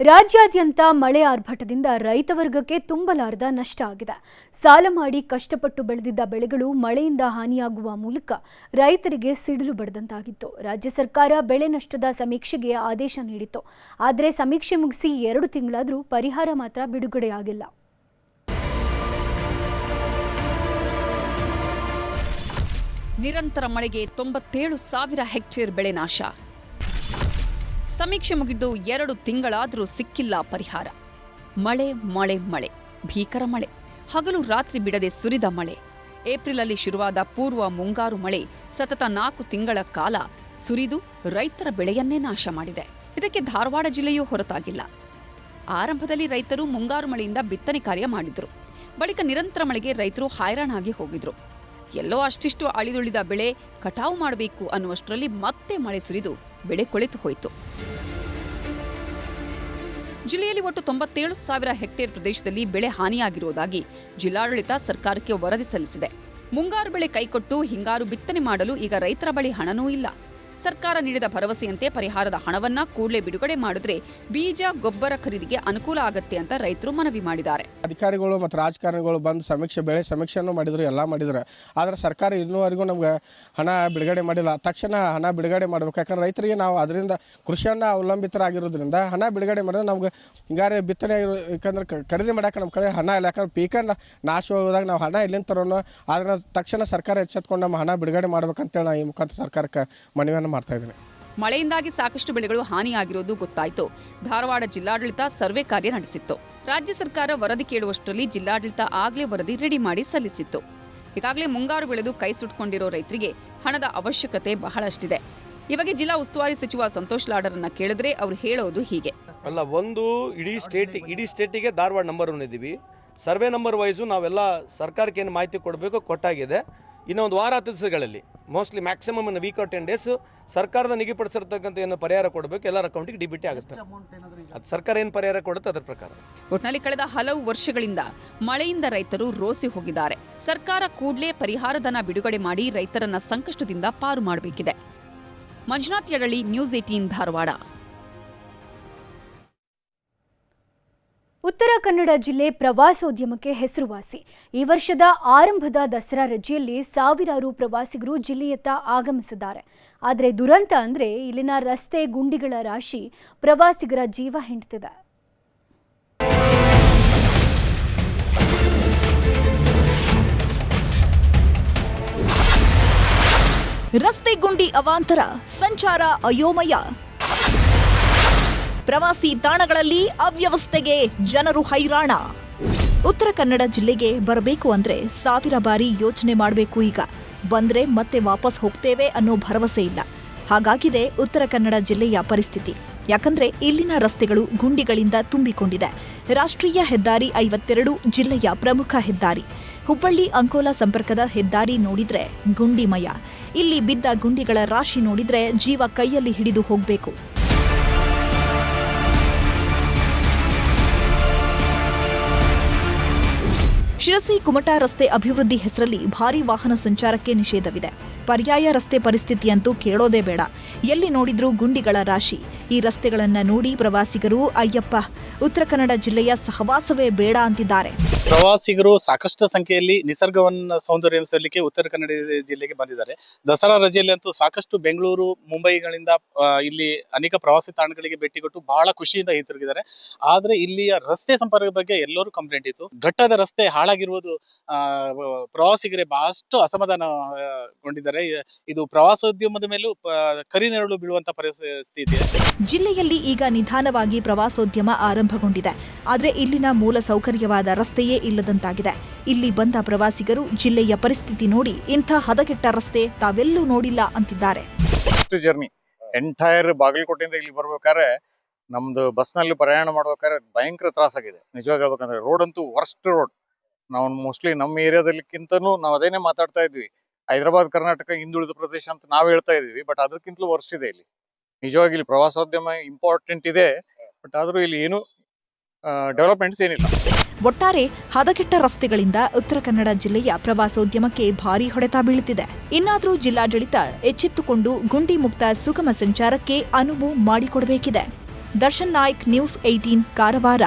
ರಾಜ್ಯಾದ್ಯಂತ ಮಳೆ ಆರ್ಭಟದಿಂದ ರೈತ ವರ್ಗಕ್ಕೆ ತುಂಬಲಾರದ ನಷ್ಟ ಆಗಿದೆ. ಸಾಲ ಮಾಡಿ ಕಷ್ಟಪಟ್ಟು ಬೆಳೆದಿದ್ದ ಬೆಳೆಗಳು ಮಳೆಯಿಂದ ಹಾನಿಯಾಗುವ ಮೂಲಕ ರೈತರಿಗೆ ಸಿಡಿಲು ಬಡದಂತಾಗಿತ್ತು. ರಾಜ್ಯ ಸರ್ಕಾರ ಬೆಳೆ ನಷ್ಟದ ಸಮೀಕ್ಷೆಗೆ ಆದೇಶ ನೀಡಿತ್ತು. ಆದರೆ ಸಮೀಕ್ಷೆ ಮುಗಿಸಿ ಎರಡು ತಿಂಗಳಾದರೂ ಪರಿಹಾರ ಮಾತ್ರ ಬಿಡುಗಡೆಯಾಗಿಲ್ಲ. ನಿರಂತರ ಮಳೆಗೆ ತೊಂಬತ್ತೇಳು ಸಾವಿರ ಹೆಕ್ಟೇರ್ ಬೆಳೆ ನಾಶ. ಸಮೀಕ್ಷೆ ಮುಗಿದು ಎರಡು ತಿಂಗಳಾದರೂ ಸಿಕ್ಕಿಲ್ಲ ಪರಿಹಾರ. ಮಳೆ ಮಳೆ ಮಳೆ, ಭೀಕರ ಮಳೆ, ಹಗಲು ರಾತ್ರಿ ಬಿಡದೆ ಸುರಿದ ಮಳೆ. ಏಪ್ರಿಲಲ್ಲಿ ಶುರುವಾದ ಪೂರ್ವ ಮುಂಗಾರು ಮಳೆ ಸತತ ನಾಲ್ಕು ತಿಂಗಳ ಕಾಲ ಸುರಿದು ರೈತರ ಬೆಳೆಯನ್ನೇ ನಾಶ ಮಾಡಿದೆ. ಇದಕ್ಕೆ ಧಾರವಾಡ ಜಿಲ್ಲೆಯೂ ಹೊರತಾಗಿಲ್ಲ. ಆರಂಭದಲ್ಲಿ ರೈತರು ಮುಂಗಾರು ಮಳೆಯಿಂದ ಬಿತ್ತನೆ ಕಾರ್ಯ ಮಾಡಿದ್ರು. ಬಳಿಕ ನಿರಂತರ ಮಳೆಗೆ ರೈತರು ಹೈರಾಣಾಗಿ ಹೋಗಿದ್ರು. ಎಲ್ಲೋ ಅಷ್ಟಿಷ್ಟು ಅಳಿದುಳಿದ ಬೆಳೆ ಕಟಾವು ಮಾಡಬೇಕು ಅನ್ನುವಷ್ಟರಲ್ಲಿ ಮತ್ತೆ ಮಳೆ ಸುರಿದು ಬೆಳೆ ಕೊಳೆತು ಹೋಯಿತು. ಜಿಲ್ಲೆಯಲ್ಲಿ ಒಟ್ಟು ತೊಂಬತ್ತೇಳು ಸಾವಿರ ಹೆಕ್ಟೇರ್ ಪ್ರದೇಶದಲ್ಲಿ ಬೆಳೆ ಹಾನಿಯಾಗಿರುವುದಾಗಿ ಜಿಲ್ಲಾಡಳಿತ ಸರ್ಕಾರಕ್ಕೆ ವರದಿ ಸಲ್ಲಿಸಿದೆ. ಮುಂಗಾರು ಬೆಳೆ ಕೈಕೊಟ್ಟು ಹಿಂಗಾರು ಬಿತ್ತನೆ ಮಾಡಲು ಈಗ ರೈತರ ಬಳಿ ಹಣನೂ ಇಲ್ಲ. ಸರ್ಕಾರ ನೀಡಿದ ಭರವಸೆಯಂತೆ ಪರಿಹಾರದ ಹಣವನ್ನ ಕೂಡಲೇ ಬಿಡುಗಡೆ ಮಾಡಿದ್ರೆ ಬೀಜ, ಗೊಬ್ಬರ ಖರೀದಿಗೆ ಅನುಕೂಲ ಆಗತ್ತೆ ಅಂತ ರೈತರು ಮನವಿ ಮಾಡಿದ್ದಾರೆ. ಅಧಿಕಾರಿಗಳು ಮತ್ತು ರಾಜಕಾರಣಿಗಳು ಬಂದು ಸಮೀಕ್ಷೆ, ಬೆಳೆ ಸಮೀಕ್ಷೆಯನ್ನು ಮಾಡಿದ್ರು, ಎಲ್ಲ ಮಾಡಿದ್ರು. ಆದ್ರೆ ಸರ್ಕಾರ ಇನ್ನೂವರೆಗೂ ನಮ್ಗೆ ಹಣ ಬಿಡುಗಡೆ ಮಾಡಿಲ್ಲ. ತಕ್ಷಣ ಹಣ ಬಿಡುಗಡೆ ಮಾಡಬೇಕು. ಯಾಕಂದ್ರೆ ರೈತರಿಗೆ ನಾವು ಅದರಿಂದ ಕೃಷಿಯನ್ನು ಅವಲಂಬಿತರಾಗಿರೋದ್ರಿಂದ ಹಣ ಬಿಡುಗಡೆ ಮಾಡಿದ್ರೆ ನಮ್ಗೆ ಹಿಂಗಾರೆ ಬಿತ್ತನೆ ಆಗಿರೋ ಯಾಕಂದ್ರೆ ಖರೀದಿ ಮಾಡೋಕೆ ನಮ್ಮ ಕಡೆ ಹಣ ಇಲ್ಲ. ಯಾಕಂದ್ರೆ ಪೀಕನ್ನು ನಾಶ ಹೋದಾಗ ನಾವು ಹಣ ಎಲ್ಲಿಂದ ತರೋಣ ಆದ್ರೆ ತಕ್ಷಣ ಸರ್ಕಾರ ಎಚ್ಚೆತ್ಕೊಂಡು ನಮ್ಮ ಹಣ ಬಿಡುಗಡೆ ಮಾಡ್ಬೇಕಂತೇಳಿ ನಾ ಈ ಮುಖಾಂತರ ಸರ್ಕಾರಕ್ಕೆ ಮನವಿಯನ್ನು ಮಾಡ್ತಾ ಇದ್ದೀನಿ. ಮಳೆಯಿಂದಾಗಿ ಸಾಕಷ್ಟು ಬೆಳೆಗಳು ಹಾನಿಯಾಗಿರೋದು ಗೊತ್ತಾಯಿತು. ಧಾರವಾಡ ಜಿಲ್ಲಾಡಳಿತ ಸರ್ವೆ ಕಾರ್ಯ ನಡೆಸಿತ್ತು. ರಾಜ್ಯ ಸರ್ಕಾರ ವರದಿ ಕೇಳುವಷ್ಟರಲ್ಲಿ ಜಿಲ್ಲಾಡಳಿತ ಆಗಲೇ ವರದಿ ರೆಡಿ ಮಾಡಿ ಸಲ್ಲಿಸಿತ್ತು. ಈಗಾಗಲೇ ಮುಂಗಾರು ಬೆಳೆದು ಕೈ ಸುಟ್ಕೊಂಡಿರೋ ರೈತರಿಗೆ ಹಣದ ಅವಶ್ಯಕತೆ ಬಹಳಷ್ಟಿದೆ. ಈ ಬಗ್ಗೆ ಜಿಲ್ಲಾ ಉಸ್ತುವಾರಿ ಸಚಿವ ಸಂತೋಷ್ ಲಾಡರನ್ನ ಕೇಳಿದ್ರೆ ಅವರು ಹೇಳೋದು ಹೀಗೆ. ಅಲ್ಲ ಒಂದು ಇಡೀ ಸ್ಟೇಟ್ ಇಡೀ ಸ್ಟೇಟಿಗೆ ಧಾರವಾಡ ನಂಬರ್ ಒನ್ ಇದ್ದೀವಿ ಸರ್ವೆ ನಂಬರ್ ವೈಸು ನಾವೆಲ್ಲ ಸರ್ಕಾರಕ್ಕೆ ಏನು ಮಾಹಿತಿ ಕೊಡಬೇಕು ಕೊಟ್ಟಾಗಿದೆ. ಇನ್ನು ಒಂದು ವಾರ ಹತ್ತು ದಿವಸಗಳಲ್ಲಿ mostly maximum in week or ten days ಸರ್ಕಾರದ ನಿಗದಿಪಡಿಸಿರ್ತಕ್ಕಂಥ ಏನು ಪರಿಹಾರ ಕೊಡಬೇಕು ಎಲ್ಲರ ಅಕೌಂಟಿಗೆ ಡಿಬಿಟಿ ಆಗುತ್ತೆ. ಅದು ಸರ್ಕಾರ ಏನು ಪರಿಹಾರ ಕೊಡುತ್ತೆ ಅದರ ಪ್ರಕಾರ. ಒಟ್ನಲ್ಲಿ ಕಳೆದ ಹಲವು ವರ್ಷಗಳಿಂದ ಮಳೆಯಿಂದ ರೈತರು ರೋಸಿ ಹೋಗಿದ್ದಾರೆ. ಸರ್ಕಾರ ಕೂಡಲೇ ಪರಿಹಾರಧನ ಬಿಡುಗಡೆ ಮಾಡಿ ರೈತರನ್ನ ಸಂಕಷ್ಟದಿಂದ ಪಾರು ಮಾಡಬೇಕಿದೆ. Manjunath Yadali news eighteen Dharwad. ಉತ್ತರ ಕನ್ನಡ ಜಿಲ್ಲೆ ಪ್ರವಾಸೋದ್ಯಮಕ್ಕೆ ಹೆಸರುವಾಸಿ. ಈ ವರ್ಷದ ಆರಂಭದ ದಸರಾ ರಜೆಯಲ್ಲಿ ಸಾವಿರಾರು ಪ್ರವಾಸಿಗರು ಜಿಲ್ಲೆಯತ್ತ ಆಗಮಿಸಿದ್ದಾರೆ. ಆದರೆ ದುರಂತ ಅಂದರೆ ಇಲ್ಲಿನ ರಸ್ತೆ ಗುಂಡಿಗಳ ರಾಶಿ ಪ್ರವಾಸಿಗರ ಜೀವ ಹೆಂಡ್ತಿದೆ. ರಸ್ತೆ ಗುಂಡಿ ಅವಾಂತರ, ಸಂಚಾರ ಅಯೋಮಯ. ಪ್ರವಾಸಿ ತಾಣಗಳಲ್ಲಿ ಅವ್ಯವಸ್ಥೆಗೆ ಜನರು ಹೈರಾಣ. ಉತ್ತರ ಕನ್ನಡ ಜಿಲ್ಲೆಗೆ ಬರಬೇಕು ಅಂದ್ರೆ ಸಾವಿರ ಬಾರಿ ಯೋಚನೆ ಮಾಡಬೇಕು ಈಗ. ಬಂದ್ರೆ ಮತ್ತೆ ವಾಪಸ್ ಹೋಗ್ತೇವೆ ಅನ್ನೋ ಭರವಸೆ ಇಲ್ಲ. ಹಾಗಾಗಿದೆ ಉತ್ತರ ಕನ್ನಡ ಜಿಲ್ಲೆಯ ಪರಿಸ್ಥಿತಿ. ಯಾಕಂದ್ರೆ ಇಲ್ಲಿನ ರಸ್ತೆಗಳು ಗುಂಡಿಗಳಿಂದ ತುಂಬಿಕೊಂಡಿದೆ. ರಾಷ್ಟ್ರೀಯ ಹೆದ್ದಾರಿ ಐವತ್ತೆರಡು ಜಿಲ್ಲೆಯ ಪ್ರಮುಖ ಹೆದ್ದಾರಿ. ಹುಬ್ಬಳ್ಳಿ ಅಂಕೋಲಾ ಸಂಪರ್ಕದ ಹೆದ್ದಾರಿ ನೋಡಿದ್ರೆ ಗುಂಡಿಮಯ. ಇಲ್ಲಿ ಬಿದ್ದ ಗುಂಡಿಗಳ ರಾಶಿ ನೋಡಿದ್ರೆ ಜೀವ ಕೈಯಲ್ಲಿ ಹಿಡಿದು ಹೋಗ್ಬೇಕು. ಶಿರಸಿ ಕುಮಟಾ ರಸ್ತೆ ಅಭಿವೃದ್ಧಿ ಹೆಸರಲ್ಲಿ ಭಾರಿ ವಾಹನ ಸಂಚಾರಕ್ಕೆ ನಿಷೇಧವಿದೆ. ಪರ್ಯಾಯ ರಸ್ತೆ ಪರಿಸ್ಥಿತಿಯಂತೂ ಕೇಳೋದೇ ಬೇಡ. ಎಲ್ಲಿ ನೋಡಿದ್ರೂ ಗುಂಡಿಗಳ ರಾಶಿ. ಈ ರಸ್ತೆಗಳನ್ನ ನೋಡಿ ಪ್ರವಾಸಿಗರು, ಅಯ್ಯಪ್ಪ, ಉತ್ತರ ಕನ್ನಡ ಜಿಲ್ಲೆಯ ಸಹವಾಸವೇ ಬೇಡ ಅಂತಿದ್ದಾರೆ. ಪ್ರವಾಸಿಗರು ಸಾಕಷ್ಟು ಸಂಖ್ಯೆಯಲ್ಲಿ ನಿಸರ್ಗವನ್ನ ಸೌಂದರ್ಯಿಸಲಿಕ್ಕೆ ಉತ್ತರ ಕನ್ನಡ ಜಿಲ್ಲೆಗೆ ಬಂದಿದ್ದಾರೆ. ದಸರಾ ರಜೆಯಲ್ಲಿ ಅಂತೂ ಸಾಕಷ್ಟು ಬೆಂಗಳೂರು, ಮುಂಬೈಗಳಿಂದ ಇಲ್ಲಿ ಅನೇಕ ಪ್ರವಾಸಿ ತಾಣಗಳಿಗೆ ಭೇಟಿ ಕೊಟ್ಟು ಬಹಳ ಖುಷಿಯಿಂದ ಹಿಂತಿರುಗಿದ್ದಾರೆ. ಆದ್ರೆ ಇಲ್ಲಿಯ ರಸ್ತೆ ಸಂಪರ್ಕ ಬಗ್ಗೆ ಎಲ್ಲರೂ ಕಂಪ್ಲೇಂಟ್ ಇತ್ತು. ಘಟ್ಟದ ರಸ್ತೆ ಹಾಳಾಗಿರುವುದು ಆ, ಪ್ರವಾಸಿಗರೇ ಬಹಳಷ್ಟು ಅಸಮಾಧಾನಗೊಂಡಿದ್ದಾರೆ. ಇದು ಪ್ರವಾಸೋದ್ಯಮದ ಮೇಲೂ ಕರಿನೆರಳು ಬೀಳುವಂತ ಪರಿಸ್ಥಿತಿ ಇದೆ. ಜಿಲ್ಲೆಯಲ್ಲಿ ಈಗ ನಿಧಾನವಾಗಿ ಪ್ರವಾಸೋದ್ಯಮ ಆರಂಭಗೊಂಡಿದೆ. ಆದರೆ ಇಲ್ಲಿನ ಮೂಲ ಸೌಕರ್ಯವಾದ ರಸ್ತೆಯೇ ಇಲ್ಲದಂತಾಗಿದೆ. ಇಲ್ಲಿ ಬಂದ ಪ್ರವಾಸಿಗರು ಜಿಲ್ಲೆಯ ಪರಿಸ್ಥಿತಿ ನೋಡಿ ಇಂಥ ಹದಗೆಟ್ಟ ರಸ್ತೆ ತಾವೆಲ್ಲೂ ನೋಡಿಲ್ಲ ಅಂತಿದ್ದಾರೆ. ಫಸ್ಟ್ ಜರ್ನಿ ಎಂಟೈರ್ ಬಾಗಲಕೋಟೆಯಿಂದ ಇಲ್ಲಿ ಬರ್ಬೇಕಾದ್ರೆ ನಮ್ದು ಬಸ್ನಲ್ಲಿ ಪ್ರಯಾಣ ಮಾಡ್ಬೇಕಾದ್ರೆ ಭಯಂಕರ ತ್ರಾಸಾಗಿದೆ. ನಿಜವಾಗಿ ಹೇಳ್ಬೇಕಂದ್ರೆ ರೋಡ್ ಅಂತೂ ವರ್ಸ್ಟ್ ರೋಡ್ ನಾವು ಮೋಸ್ಟ್ಲಿ ನಮ್ಮ ಏರಿಯಾದಲ್ಲಿಕ್ಕಿಂತನೂ ನಾವು ಅದೇನೆ ಮಾತಾಡ್ತಾ ಇದ್ವಿ. ಹೈದರಾಬಾದ್, ಕರ್ನಾಟಕ ಹಿಂದುಳಿದ ಪ್ರದೇಶ ಅಂತ ನಾವು ಹೇಳ್ತಾ ಇದೀವಿ ಬಟ್ ಅದಕ್ಕಿಂತಲೂ ವರ್ಷ ಇದೆ ಇಲ್ಲಿ. ನಿಜವಾಗಿ ಇಲ್ಲಿ ಪ್ರವಾಸೋದ್ಯಮ ಇಂಪಾರ್ಟೆಂಟ್ ಇದೆ ಬಟ್ ಆದ್ರೂ ಇಲ್ಲಿ ಏನು ಡೆವಲಪ್ಮೆಂಟ್ಸ್ ಏನಿಲ್ಲ. ಒಟ್ಟಾರೆ ಹದಗೆಟ್ಟ ರಸ್ತೆಗಳಿಂದ ಉತ್ತರ ಕನ್ನಡ ಜಿಲ್ಲೆಯ ಪ್ರವಾಸೋದ್ಯಮಕ್ಕೆ ಭಾರಿ ಹೊಡೆತ ಬೀಳುತ್ತಿದೆ. ಇನ್ನಾದರೂ ಜಿಲ್ಲಾಡಳಿತ ಎಚ್ಚೆತ್ತುಕೊಂಡು ಗುಂಡಿ ಮುಕ್ತ ಸುಗಮ ಸಂಚಾರಕ್ಕೆ ಅನುವು ಮಾಡಿಕೊಡಬೇಕಿದೆ. Darshan Naik, news eighteen Karwar.